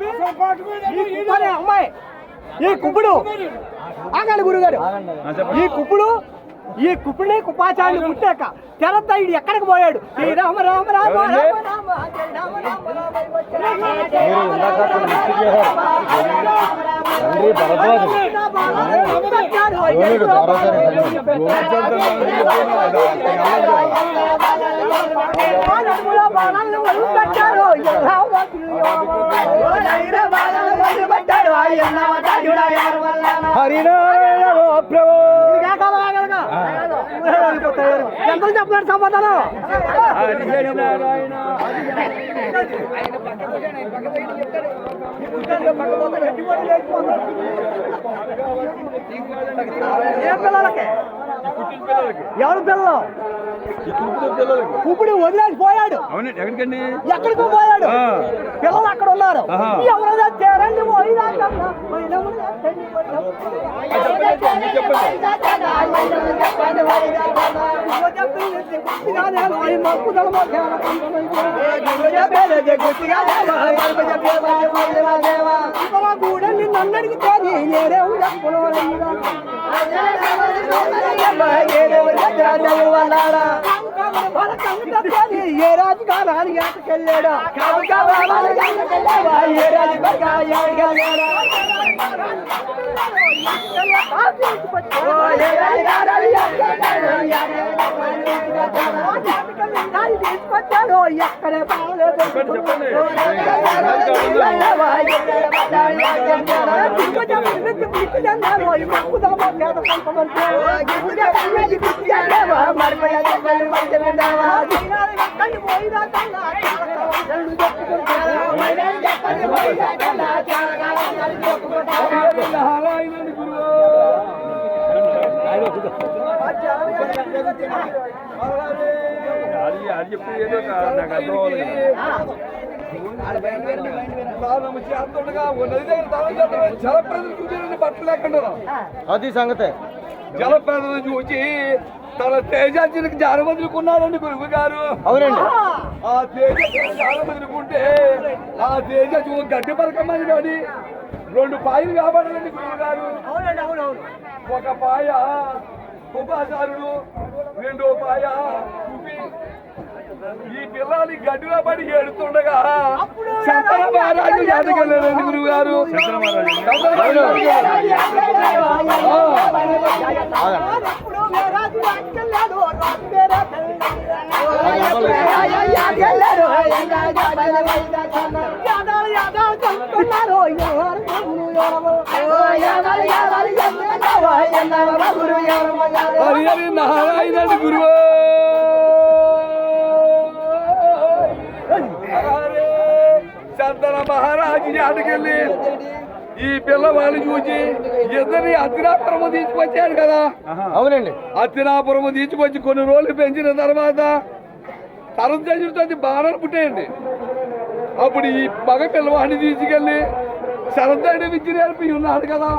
ఈ కుప్పనే అమ్మాయి ఈ కుప్పుడు ఆగండి గురుగారు ఈ కుప్పుడు ఈ కుప్పుని కుప్పాచార్యులు పుట్టాక తెరద్ద ఇడు ఎక్కడికి పోయాడు శ్రీరామ రామ రామ రామ రామ జయ రామ రామ రామ వచ్చే రామ హరినారాయణ ప్రభు. ఎంత చెప్పలేడు సమాధానం హరినారాయణ ఏ పిల్లలకి ఎవరు పిల్లలు ఇప్పుడు వదిలేసి పోయాడు ఎక్కడికండి ఎక్కడికో పోయాడు. పిల్లలు అక్కడ ఉన్నారు ఆహా. ఎవరో తెచ్చారండి గూడెల్ని నన్ను అడిగితే నేనే ఏ రాజు కావాలి ఏ రాజు తీసుకొచ్చాడు ఎక్కడే అది అది చెప్పి ఏదో నాకు అర్థం అది సంగతే. జలప్రదం చూసి తన తేజార్జునికి జాన వదులుకున్నారండి గురువు గారు. అవునండి. ఆ తేజ జాన వదులుకుంటే ఆ తేజ చూ గడ్డి పరకమని కానీ రెండు పాయలు కాబడాలండి గురువు గారు. అవునండి అవునవును. ఒక పాయ ఉపాచారుడు రెండో పాయ కుపి. ఈ పిల్లని గడ్డిలో పడి ఏడుతుండగా శంకర మహారాజు జాతకెళ్ళారండి గురువు గారు చంపుతున్నారు. ఎవరు హరి హరి నారాయణుడు గురువు హరే మహారాజు జాతకెళ్ళి ఈ పిల్లవాళ్ళు చూసి ఇద్దరిని అతినాపురము తీసుకొచ్చాడు కదా అవునండి. అతినాపురము తీసుకొచ్చి కొన్ని రోజులు పెంచిన తర్వాత తరం చదువుతుంది బాణాలు పుట్టేయండి. అప్పుడు ఈ మగ పిల్లవాడిని తీసుకెళ్ళి శరద్దాడి విద్య నేర్పి ఉన్నాడు కదా.